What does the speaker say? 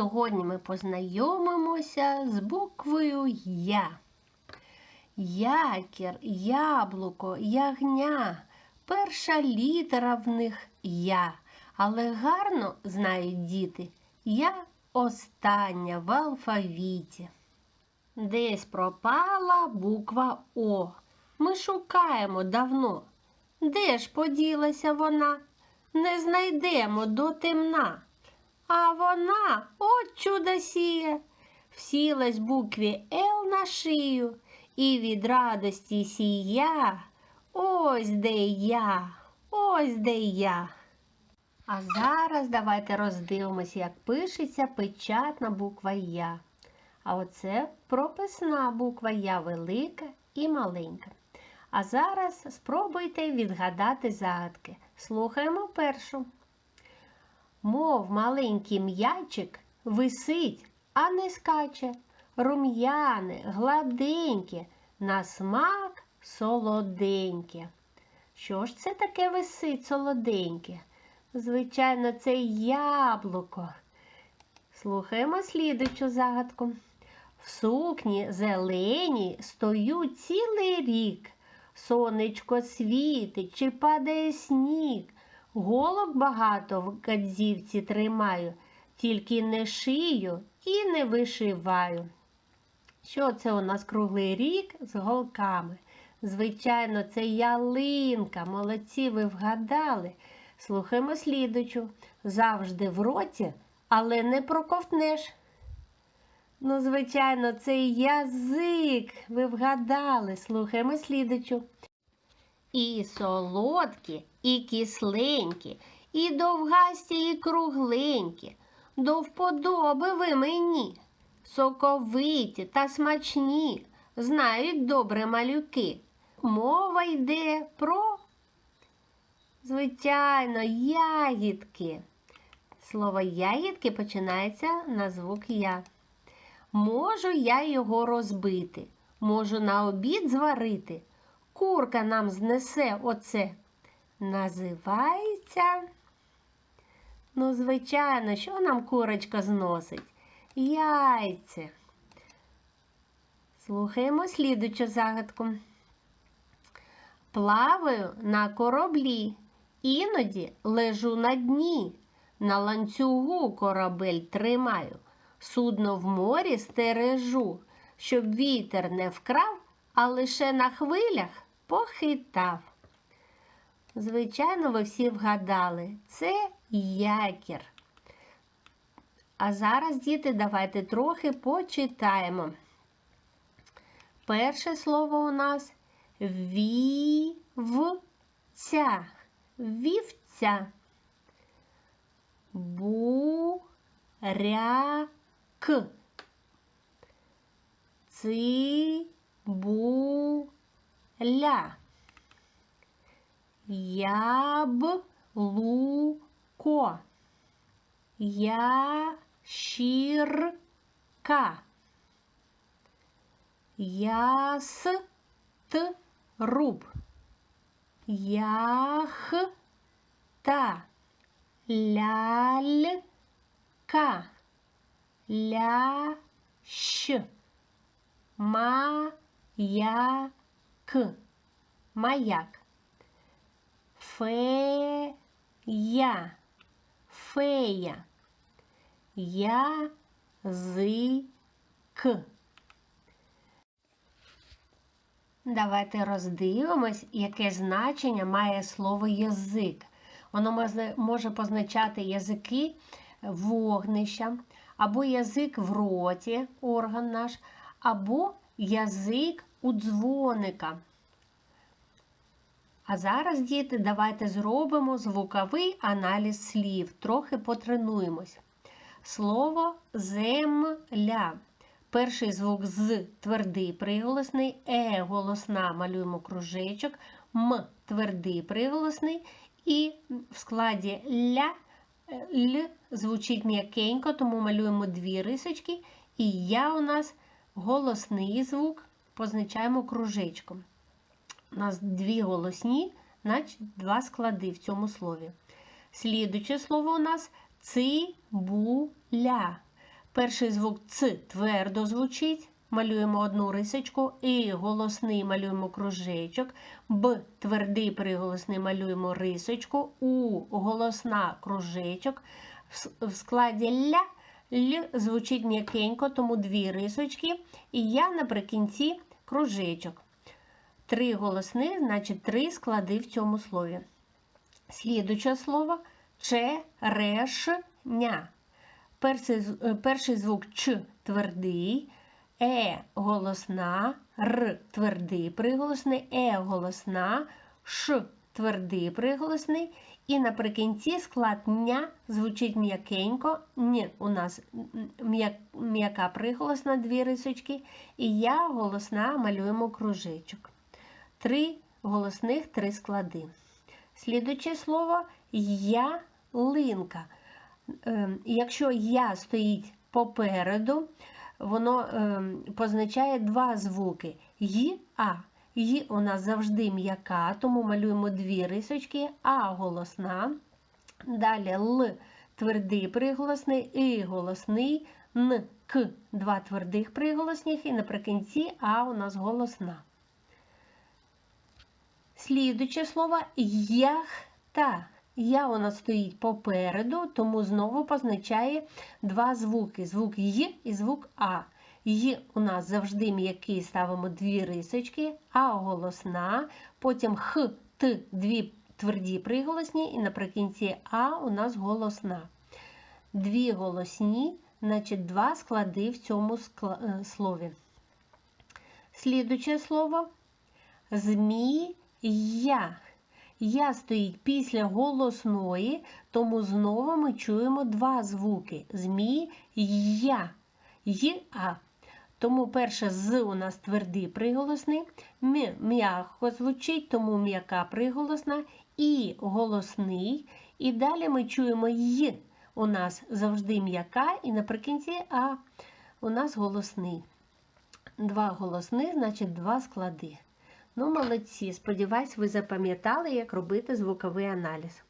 Сьогодні ми познайомимося з буквою Я. Якір, яблуко, ягня. Перша літера в них я. Але гарно знають діти. Я остання в алфавіті. Десь пропала буква О. Ми шукаємо давно. Де ж поділася вона? Не знайдемо до темна. А вона, от чудо сіє, всілась букві Л на шию і від радості сія. Ось де я, ось де я. А зараз давайте роздивимося, як пишеться печатна буква Я. А оце прописна буква Я велика і маленька. А зараз спробуйте відгадати загадки. Слухаємо першу. Мов маленький м'ячик висить, а не скаче, рум'яне, гладеньке, на смак солоденьке. Що ж це таке висить солоденьке? Звичайно, це яблуко. Слухаємо слідучу загадку. В сукні зеленій стою цілий рік. Сонечко світить чи падає сніг. Голок багато в гадзівці тримаю, тільки не шию і не вишиваю. Що це у нас круглий рік з голками? Звичайно, це ялинка. Молодці, ви вгадали. Слухаємо слідучу. Завжди в роті, але не проковтнеш. Ну, звичайно, це язик. Ви вгадали. Слухаємо слідучу. І солодкі, і кисленькі, і довгасті, і кругленькі. До вподоби ви мені. Соковиті та смачні, знають добре малюки. Мова йде про, звичайно, ягідки. Слово ягідки починається на звук Я. Можу я його розбити, можу на обід зварити. Курка нам знесе оце. Називається. Ну, звичайно, що нам курочка зносить? Яйце. Слухаємо слідучу загадку. Плаваю на кораблі, іноді лежу на дні. На ланцюгу корабель тримаю, судно в морі стережу, щоб вітер не вкрав, а лише на хвилях похитав. Звичайно, ви всі вгадали, це якір. А зараз, діти, давайте трохи почитаємо. Перше слово у нас вівця. Вівця. Буряк. Цибуля. Яблуко. Ящірка. Яструб. Яхта. Лялька. Лящ. Маяк. Маяк. Фея. Фея. Язик. Давайте роздивимось, яке значення має слово язик. Воно може позначати язики вогнища, або язик в роті, орган наш, або язик у дзвоника. А зараз, діти, давайте зробимо звуковий аналіз слів, трохи потренуємось. Слово земля. Перший звук з твердий приголосний, е голосна малюємо кружечок, м твердий приголосний, і в складі ля л звучить м'якенько, тому малюємо дві рисочки, і я у нас голосний звук позначаємо кружечком. У нас дві голосні, значить два склади в цьому слові. Слідуче слово у нас цибуля. Перший звук Ц твердо звучить. Малюємо одну рисочку, І голосний малюємо кружечок, Б твердий приголосний малюємо рисочку, У голосна кружечок. В складі ля Л звучить м'якенько, тому дві рисочки. І я наприкінці кружечок. Три голосних, значить три склади в цьому слові. Слідуче слово черешня. Перший, е, перший звук Ч твердий, Е голосна, Р твердий приголосний, Е голосна, Ш твердий приголосний. І наприкінці склад ня звучить м'якенько. Ні, у нас м'яка приголосна, дві рисочки. І я голосна малюємо кружечок. Три голосних, три склади. Слідуче слово ялинка. Ем, Якщо я стоїть попереду, воно ем, позначає два звуки й, а. Й у нас завжди м'яка, тому малюємо дві рисочки, а голосна. Далі Л твердий приголосний, І голосний, Н, К два твердих приголосних, і наприкінці А у нас голосна. Слідуче слово яхта. Я у нас стоїть попереду, тому знову позначає два звуки: звук Й і звук А. Й у нас завжди м'який, ставимо дві рисочки, А голосна, потім Х, Т дві тверді приголосні, і наприкінці А у нас голосна. Дві голосні, значить два склади в цьому е, слові. Слідуче слово змія. Я стоїть після голосної, тому знову ми чуємо два звуки: змія, й а. Тому перше з у нас твердий приголосний, м м'яко звучить, тому м'яка приголосна, і голосний. І далі ми чуємо й. У нас завжди м'яка, і наприкінці а у нас голосний. Два голосних, значить два склади. Ну, молодці. Сподіваюсь, ви запам'ятали, як робити звуковий аналіз.